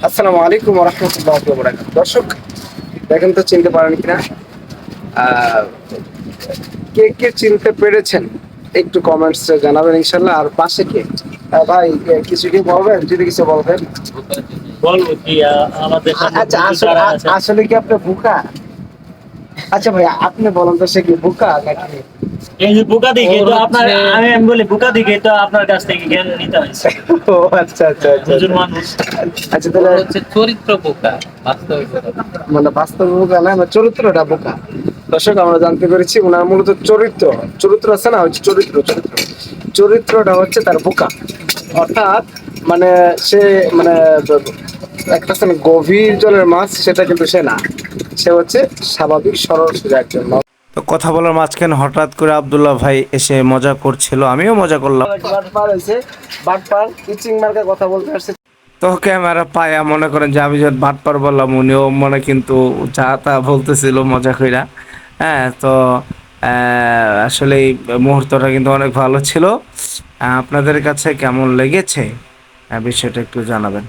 আসসালামু আলাইকুম রহমতুল্লাহ বরাকাত দর্শক দেখেন তো চিনতে পারেন কিনা? কে কে চিনতে পেরেছেন? একটু কমেন্টস জানাবেন ইনশাল্লাহ আর পাশে কে? ভাই কিছু কি বলবেন? যদি কিছু বলবেন আচ্ছা আসলে আসলে কি আপনি বুকা? আচ্ছা ভাই আপনি বলেন তো সে কি বুকা নাকি? এই যে বুকা দিকে তো আপনার আমি আমি বলি বুকা দিকে তো আপনার কাছ থেকে জ্ঞান নিতে হয়েছে। ও আচ্ছা আচ্ছা আচ্ছা মানুষ। আচ্ছা তাহলে হচ্ছে চরিত্র বোকা মানে বাস্তব বোকা না না চরিত্রটা বোকা। দর্শক আমরা জানতে পেরেছি ওনার মূলত চরিত্র। চরিত্র আছে না হচ্ছে চরিত্র চরিত্র। চরিত্রটা হচ্ছে তার বোকা। অর্থাৎ মানে সে মানে একটা গভীর জলের মাছ সেটা কিন্তু সে না। সে হচ্ছে স্বাভাবিক সরল সোজা একজন। তো কথা বলার মাঝখানে হঠাৎ করে আব্দুল্লাহ ভাই এসে মজা করছিল আমিও মজা করলাম। কথা বলতে আসছে। তো ক্যামেরা পায়া মনে করেন যে আমি যখন বাটপার বললাম উনিও মনে কিন্তু যা তা বলতেছিল মজা কইরা। হ্যাঁ তো আহ, আসলে এই মুহূর্তটা কিন্তু অনেক ভালো ছিল। আপনাদের কাছে কেমন লেগেছে? বিষয়টা একটু জানাবেন।